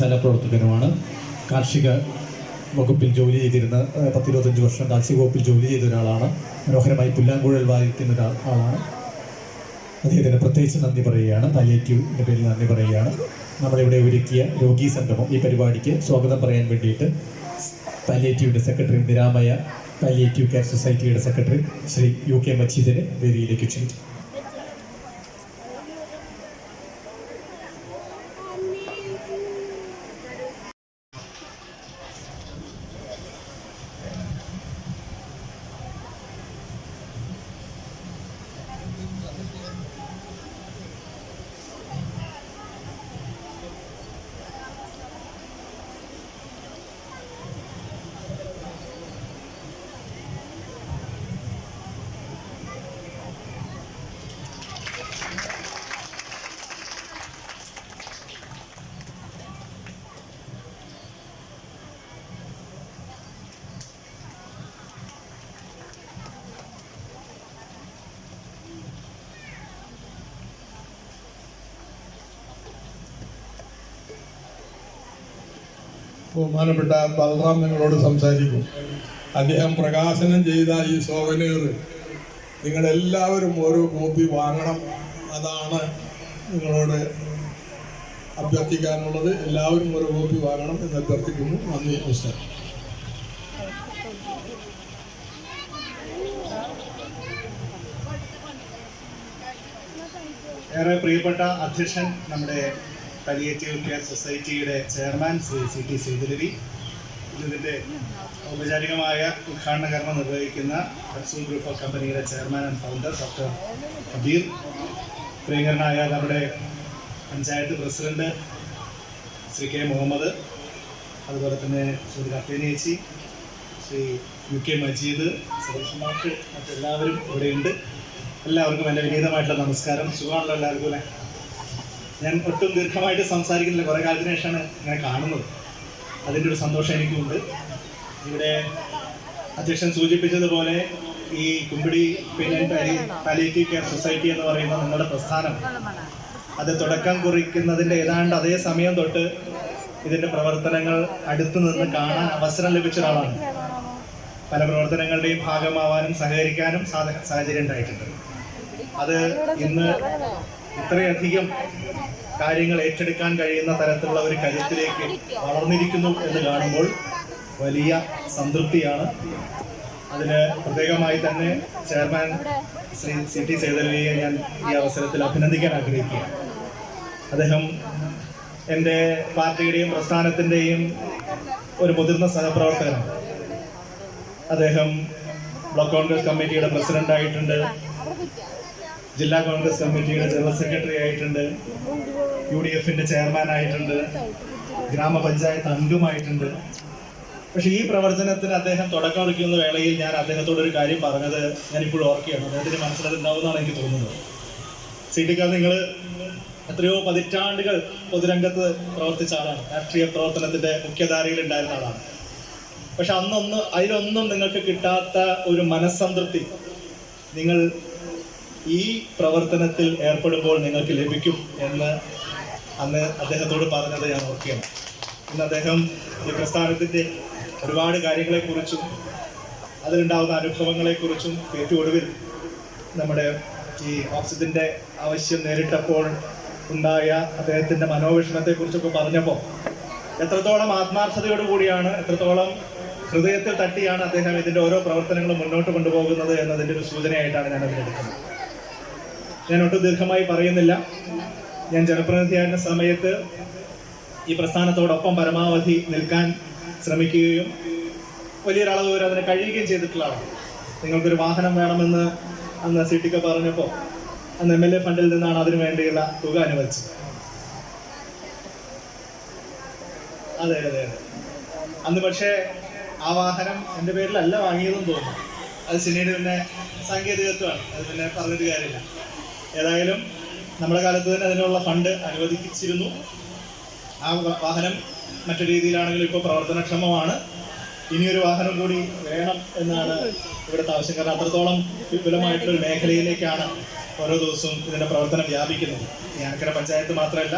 ഗ്രന്ഥശാല പ്രവർത്തകനുമാണ്. കാർഷിക വകുപ്പിൽ ജോലി ചെയ്തിരുന്ന പത്തിരുപത്തഞ്ച് വർഷം കാർഷിക വകുപ്പിൽ ജോലി ചെയ്ത ഒരാളാണ്. മനോഹരമായി പുല്ലാങ്കുഴൽ വായിക്കുന്ന ഒരാൾ ആളാണ്. അദ്ദേഹത്തിന് പ്രത്യേകിച്ച് നന്ദി പറയുകയാണ്. പാലിയേറ്റീവിന്റെ പേരിൽ നന്ദി പറയുകയാണ്. നമ്മളിവിടെ ഒരുക്കിയ രോഗി സംഗമം ഈ പരിപാടിക്ക് സ്വാഗതം പറയാൻ വേണ്ടിയിട്ട് പാലിയേറ്റീവിന്റെ സെക്രട്ടറി നിരാമയ പാലിയേറ്റീവ് കെയർ സൊസൈറ്റിയുടെ സെക്രട്ടറി ശ്രീ യു കെ മജീദിനെ വേദിയിലേക്ക് ക്ഷണിച്ചു. ബഹുമാനപ്പെട്ട ബലറാം നിങ്ങളോട് സംസാരിക്കും. അദ്ദേഹം പ്രകാശനം ചെയ്ത ഈ സോവനീർ നിങ്ങളെല്ലാവരും ഓരോ കോപ്പി വാങ്ങണം അതാണ് നിങ്ങളോട് അഭ്യർത്ഥിക്കാനുള്ളത്. എല്ലാവരും ഒരു കോപ്പി വാങ്ങണം എന്ന് അഭ്യർത്ഥിക്കുന്നു. നന്ദി മിസ്റ്റർ ഏറെ പ്രിയപ്പെട്ട അധ്യക്ഷൻ നമ്മുടെ പലിയേറ്റീവ് കെയർ സൊസൈറ്റിയുടെ chairman Shri C T Sreedharavi ഇതിന്റെ ഔപചാരികമായ ഉദ്ഘാടന കർമ്മം നിർവഹിക്കുന്ന ഹർസൂൽ ഗ്രൂപ്പ് ഓഫ് കമ്പനിയുടെ chairman and founder doctor Abeer പ്രിയങ്കരനായ നമ്മുടെ പഞ്ചായത്ത് പ്രസിഡന്റ് ശ്രീ കെ മുഹമ്മദ് അതുപോലെ തന്നെ ശ്രീ കത്തേനേച്ചി ശ്രീ യു കെ മജീദ് സുരേഷ് മറ്റെല്ലാവരും ഇവിടെയുണ്ട്. എല്ലാവർക്കും എന്റെ വിനീതമായിട്ടുള്ള നമസ്കാരം. സുഖമാണല്ലോ എല്ലാവർക്കും ഞാൻ ഒട്ടും ദീർഘമായിട്ട് സംസാരിക്കുന്നില്ല. കുറേ കാലത്തിന് ശേഷമാണ് ഇങ്ങനെ കാണുന്നത്. അതിന്റെ ഒരു സന്തോഷം എനിക്കുണ്ട്. ഇവിടെ അധ്യക്ഷൻ സൂചിപ്പിച്ചതുപോലെ ഈ കുമ്പിടി പിന്നെ പാലിയേറ്റീവ് കെയർ സൊസൈറ്റി എന്ന് പറയുന്ന നിങ്ങളുടെ പ്രസ്ഥാനം അത് തുടക്കം കുറിക്കുന്നതിന്റെ ഏതാണ്ട് അതേ സമയം തൊട്ട് ഇതിന്റെ പ്രവർത്തനങ്ങൾ അടുത്തു നിന്ന് കാണാൻ അവസരം ലഭിച്ച ഒരാളാണ്. പല പ്രവർത്തനങ്ങളുടെയും ഭാഗമാവാനും സഹകരിക്കാനും സാധ- സാഹചര്യം ഉണ്ടായിട്ടുണ്ട്. അത് ഇന്ന് ഇത്രയധികം കാര്യങ്ങൾ ഏറ്റെടുക്കാൻ കഴിയുന്ന തരത്തിലുള്ള ഒരു കരുത്തിലേക്ക് വളർന്നിരിക്കുന്നു എന്ന് കാണുമ്പോൾ വലിയ സംതൃപ്തിയാണ്. അതിന് പ്രത്യേകമായി തന്നെ ചെയർമാൻ ശ്രീ സി ടി സേതലിയെ ഞാൻ ഈ അവസരത്തിൽ അഭിനന്ദിക്കാൻ ആഗ്രഹിക്കുകയാണ്. അദ്ദേഹം എന്റെ പാർട്ടിയുടെയും പ്രസ്ഥാനത്തിന്റെയും ഒരു മുതിർന്ന സഹപ്രവർത്തകനാണ്. അദ്ദേഹം ബ്ലോക്ക് കോൺഗ്രസ് കമ്മിറ്റിയുടെ പ്രസിഡന്റ് ആയിട്ടുണ്ട് ജില്ലാ കോൺഗ്രസ് കമ്മിറ്റിയുടെ ജനറൽ സെക്രട്ടറി ആയിട്ടുണ്ട് യു ഡി ചെയർമാൻ ആയിട്ടുണ്ട് ഗ്രാമപഞ്ചായത്ത് അംഗമായിട്ടുണ്ട്. പക്ഷെ ഈ പ്രവർത്തനത്തിന് അദ്ദേഹം തുടക്കം കുറിക്കുന്ന വേളയിൽ ഞാൻ അദ്ദേഹത്തോട് ഒരു കാര്യം പറഞ്ഞത് ഞാൻ ഇപ്പോൾ ഓർക്കുകയാണ്. അദ്ദേഹത്തിന് മനസ്സിലതുണ്ടാവുമെന്നാണ് എനിക്ക് തോന്നുന്നത്. സിറ്റിക്കാർ നിങ്ങൾ എത്രയോ പതിറ്റാണ്ടുകൾ പൊതുരംഗത്ത് പ്രവർത്തിച്ച ആളാണ്. രാഷ്ട്രീയ പ്രവർത്തനത്തിന്റെ മുഖ്യധാരയിൽ ഉണ്ടായിരുന്ന ആളാണ്. പക്ഷെ അന്നൊന്ന് അതിലൊന്നും നിങ്ങൾക്ക് കിട്ടാത്ത ഒരു മനസ്സംതൃപ്തി നിങ്ങൾ ഈ പ്രവർത്തനത്തിൽ ഏർപ്പെടുമ്പോൾ നിങ്ങൾക്ക് ലഭിക്കും എന്ന് അന്ന് അദ്ദേഹത്തോട് പറഞ്ഞത് ഞാൻ ഓർക്കുകയാണ്. ഇന്ന് അദ്ദേഹം ഈ പ്രസ്ഥാനത്തിന്റെ ഒരുപാട് കാര്യങ്ങളെക്കുറിച്ചും അതിലുണ്ടാകുന്ന അനുഭവങ്ങളെക്കുറിച്ചും ഏറ്റവും ഒടുവിൽ നമ്മുടെ ഈ ഓക്സിജന്റെ ആവശ്യം നേരിട്ടപ്പോൾ ഉണ്ടായ അദ്ദേഹത്തിന്റെ മനോവിഷമത്തെക്കുറിച്ചൊക്കെ പറഞ്ഞപ്പോൾ എത്രത്തോളം ആത്മാർത്ഥതയോടുകൂടിയാണ് എത്രത്തോളം ഹൃദയത്തിൽ തട്ടിയാണ് അദ്ദേഹം ഇതിന്റെ ഓരോ പ്രവർത്തനങ്ങളും മുന്നോട്ട് കൊണ്ടുപോകുന്നത് എന്നതിന്റെ ഒരു സൂചനയായിട്ടാണ് ഞാൻ അതിലെടുക്കുന്നത് ഞാൻ ഒട്ടും ദീർഘമായി പറയുന്നില്ല. ഞാൻ ജനപ്രതിനിധിയായിരുന്ന സമയത്ത് ഈ പ്രസ്ഥാനത്തോടൊപ്പം പരമാവധി നിൽക്കാൻ ശ്രമിക്കുകയും വലിയൊരളവ് വരെ അതിനെ കഴിയുകയും ചെയ്തിട്ടുള്ളതാണ്. നിങ്ങൾക്കൊരു വാഹനം വേണമെന്ന് അന്ന് സി ടിക്ക് പറഞ്ഞപ്പോൾ അന്ന് എം എൽ എ ഫണ്ടിൽ നിന്നാണ് അതിനു വേണ്ടിയുള്ള തുക അനുവദിച്ചത്. അതെ അതെ അതെ. അന്ന് പക്ഷേ ആ വാഹനം എന്റെ പേരിലല്ല വാങ്ങിയതെന്ന് തോന്നുന്നു. അത് സിനിയുടെ പിന്നെ സാങ്കേതികത്വമാണ്. അത് പിന്നെ പറഞ്ഞിട്ട് കാര്യമില്ല. ഏതായാലും നമ്മുടെ കാലത്ത് തന്നെ അതിനുള്ള ഫണ്ട് അനുവദിച്ചിരുന്നു. ആ വാഹനം മറ്റു രീതിയിലാണെങ്കിലും ഇപ്പോൾ പ്രവർത്തനക്ഷമമാണ്. ഇനിയൊരു വാഹനം കൂടി വേണം എന്നാണ് ഇവിടുത്തെ ആവശ്യം കാരണം അത്രത്തോളം വിപുലമായിട്ടുള്ള മേഖലയിലേക്കാണ് ഓരോ ദിവസവും ഇതിന്റെ പ്രവർത്തനം വ്യാപിക്കുന്നത്. ഈ അനക്കര പഞ്ചായത്ത് മാത്രമല്ല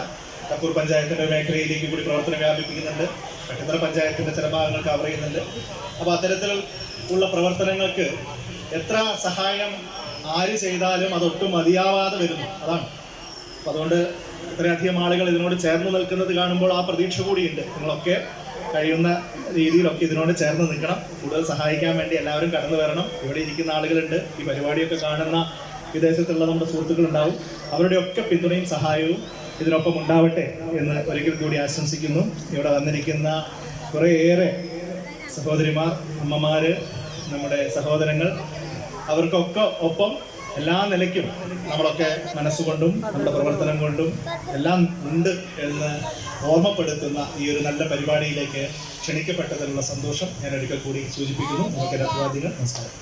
കപ്പൂർ പഞ്ചായത്തിന്റെ മേഖലയിലേക്ക് കൂടി പ്രവർത്തനം വ്യാപിപ്പിക്കുന്നുണ്ട്. പട്ടത്തറ പഞ്ചായത്തിന്റെ ചില ഭാഗങ്ങൾ കവർ ചെയ്യുന്നുണ്ട്. അപ്പോൾ അത്തരത്തിൽ ഉള്ള പ്രവർത്തനങ്ങൾക്ക് എത്ര സഹായം ആര് ചെയ്താലും അതൊട്ടും മതിയാവാതെ വരുന്നു. അതാണ്. അപ്പം അതുകൊണ്ട് ഇത്രയധികം ആളുകൾ ഇതിനോട് ചേർന്ന് നിൽക്കുന്നത് കാണുമ്പോൾ ആ പ്രതീക്ഷ കൂടിയുണ്ട്. നിങ്ങളൊക്കെ കഴിയുന്ന രീതിയിലൊക്കെ ഇതിനോട് ചേർന്ന് നിൽക്കണം. കൂടുതൽ സഹായിക്കാൻ വേണ്ടി എല്ലാവരും കടന്നു വരണം. ഇവിടെ ഇരിക്കുന്ന ആളുകളുണ്ട്. ഈ പരിപാടിയൊക്കെ കാണുന്ന വിദേശത്തുള്ള നമ്മുടെ സുഹൃത്തുക്കൾ ഉണ്ടാവും അവരുടെയൊക്കെ പിന്തുണയും സഹായവും ഇതിനൊപ്പം ഉണ്ടാവട്ടെ എന്ന് ഒരിക്കൽ കൂടി ആശംസിക്കുന്നു. ഇവിടെ വന്നിരിക്കുന്ന കുറേയേറെ സഹോദരിമാർ അമ്മമാര് നമ്മുടെ സഹോദരങ്ങൾ അവർക്കൊക്കെ ഒപ്പം എല്ലാ നിലയ്ക്കും നമ്മളൊക്കെ മനസ്സുകൊണ്ടും നമ്മുടെ പ്രവർത്തനം കൊണ്ടും എല്ലാം ഉണ്ട് എന്ന് ഓർമ്മപ്പെടുത്തുന്ന ഈ ഒരു നല്ല പരിപാടിയിലേക്ക് ക്ഷണിക്കപ്പെട്ടതിലുള്ള സന്തോഷം ഞാൻ ഒരിക്കൽ കൂടി സൂചിപ്പിക്കുന്നു. നമുക്ക് രഥവാദികൾ നമസ്കാരം.